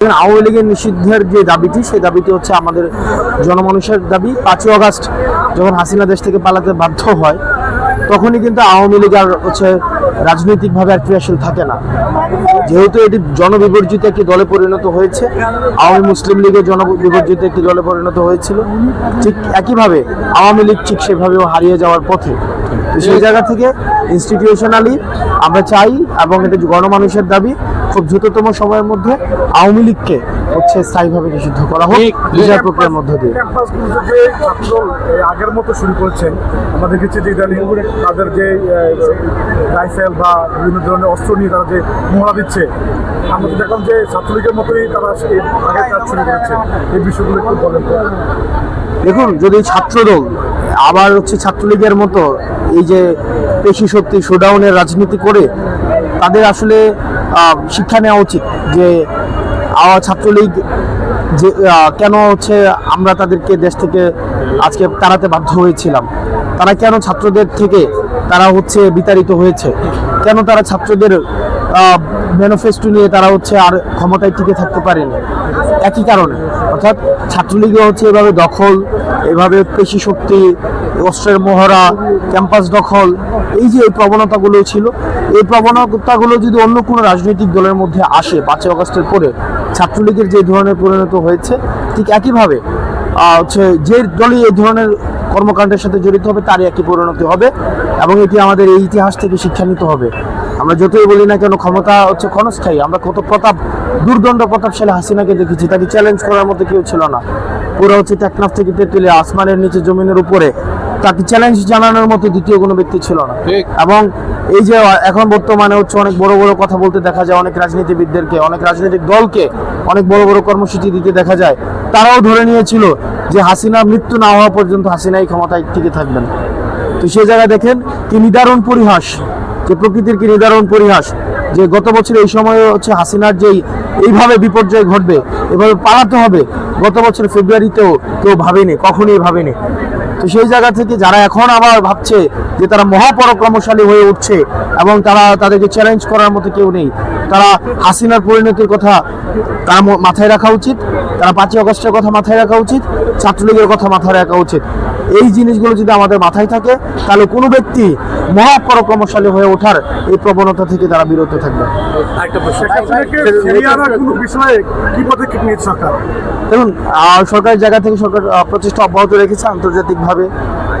আওয়ামী লীগের নিষিদ্ধের যে দাবিটি, সেই দাবিটি হচ্ছে আমাদের জনমানুষের দাবি। পাঁচই অগাস্ট যখন হাসিনা দেশ থেকে পালাতে বাধ্য হয়, তখনই কিন্তু আওয়ামী লীগ আর হচ্ছে রাজনৈতিকভাবে আর ক্রিয়াশীল থাকে না। যেহেতু এটি জনবিবর্জিত একটি দলে পরিণত হয়েছে, আওয়ামী মুসলিম লীগের জনবিবর্জিত একটি দলে পরিণত হয়েছিল, ঠিক একইভাবে আওয়ামী লীগ ঠিক সেভাবেও হারিয়ে যাওয়ার পথে। সেই জায়গা থেকে ইনস্টিটিউশনালি আমরা চাই এবং এটা গণমানুষের দাবি খুব দ্রুততম সময়ের মধ্যে আওয়ামী লীগকে হচ্ছে স্থায়ীভাবে নিষিদ্ধ করা হোক বিচার প্রক্রিয়ার মধ্য দিয়ে। আগের মতো শুরু করেছেন। আমরা দেখেছি যে ইদানিং তাদের যে রাইফেল বা বিভিন্ন ধরনের অস্ত্র নিয়ে তারা যে মহড়া দিচ্ছে আমরা তো দেখলাম যে ছাত্রলীগের মতোই তারা আগের কাজ শুরু করেছে। এই বিষয়গুলো একটু বলেন দেখুন যদি ছাত্রদল আবার হচ্ছে ছাত্রলীগের মতো এই যে পেশি শক্তি শোডাউনের রাজনীতি করে তাদের আসলে শিক্ষা নেওয়া উচিত যে ছাত্রলীগ যে কেন হচ্ছে আমরা তাদেরকে দেশ থেকে আজকে তাড়াতে বাধ্য হয়েছিলাম? তারা কেন ছাত্রদের থেকে তারা হচ্ছে বিতাড়িত হয়েছে? কেন তারা ছাত্রদের ম্যানিফেস্টো নিয়ে তারা হচ্ছে আর ক্ষমতায় টিকে থাকতে পারেনি? একই কারণে। অর্থাৎ ছাত্রলীগে হচ্ছে এভাবে দখল, এভাবে পেশি শক্তি অস্ত্রের মহড়া ক্যাম্পাস দখল, এই যে এই প্রবণতাগুলো ছিল, এই প্রবণতাগুলো যদি অন্য কোনো রাজনৈতিক দলের মধ্যে আসে, পাঁচই অগস্টের পরে, ছাত্রলীগের যে ধরনের পরিণত হয়েছে, ঠিক একইভাবে হচ্ছে যে দলই এই ধরনের কর্মকাণ্ডের সাথে জড়িত হবে, তারই একই পরিণতি হবে, এবং এটি আমাদের এই ইতিহাস থেকে শিক্ষা নিতে হবে। আমরা যতই বলি না কেন, ক্ষমতা হচ্ছে ক্ষণস্থায়ী, আমরা কত প্রতাপ, দুর্দণ্ড প্রতাপশালী হাসিনাকে দেখেছি, তাকে চ্যালেঞ্জ করার মতো কেউ ছিল না। পুরো হচ্ছে টেকনাফ থেকে তেতুলে আসমানের নিচে জমিনের উপরে তাকে চ্যালেঞ্জ জানানোর মতো দ্বিতীয় কোনো ব্যক্তি ছিল না। এবং এই যে এখন বর্তমানে হচ্ছে অনেক বড় বড় কথা বলতে দেখা যায় অনেক রাজনীতিবিদদেরকে অনেক রাজনৈতিক দলকে অনেক বড় বড় কর্মসূচি দিতে দেখা যায়। তারাও ধরে নিয়েছিল যে হাসিনা মৃত্যু না হওয়া পর্যন্ত হাসিনাই ক্ষমতায় টিকে থাকবেন। তো সেই জায়গায় দেখেন কি নিদারুণ পরিহাস যে প্রকৃতির কি নিদারুণ পরিহাস যে গত বছর এই সময়ে হচ্ছে হাসিনার যেই এইভাবে বিপর্যয় ঘটবে এভাবে পালাতে হবে গত বছর ফেব্রুয়ারিতেও কেউ ভাবেনি কখনোই ভাবেনি। তো সেই জায়গা থেকে যারা এখন আবার ভাবছে যে তারা মহাপরাক্রমশালী হয়ে উঠছে এবং তারা তাদেরকে চ্যালেঞ্জ করার মতো কেউ নেই, তারা হাসিনার পরিণতির কথা তারা মাথায় রাখা উচিত, তারা পাঁচই অগস্টের কথা মাথায় রাখা উচিত, ছাত্রলীগের কথা মাথায় রাখা উচিত। এই জিনিসগুলো যদি আমাদের মাথায় থাকে, তাহলে কোনো ব্যক্তি মহাপরাক্রমশালী হয়ে ওঠার এই প্রবণতা থেকে তারা বিরত থাকবে। দেখুন সরকারের জায়গা থেকে সরকার প্রচেষ্টা অব্যাহত রেখেছে আন্তর্জাতিকভাবে।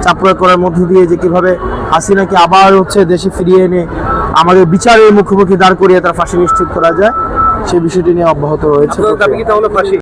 চাপ প্রয়োগ করার মধ্য দিয়ে যে কীভাবে হাসিনাকে আবার হচ্ছে দেশে ফিরিয়ে এনে আমাদের বিচারের মুখোমুখি দাঁড় করিয়ে তার ফাঁসি নিশ্চিত করা যায় সেই বিষয়টি নিয়ে অব্যাহত রয়েছে।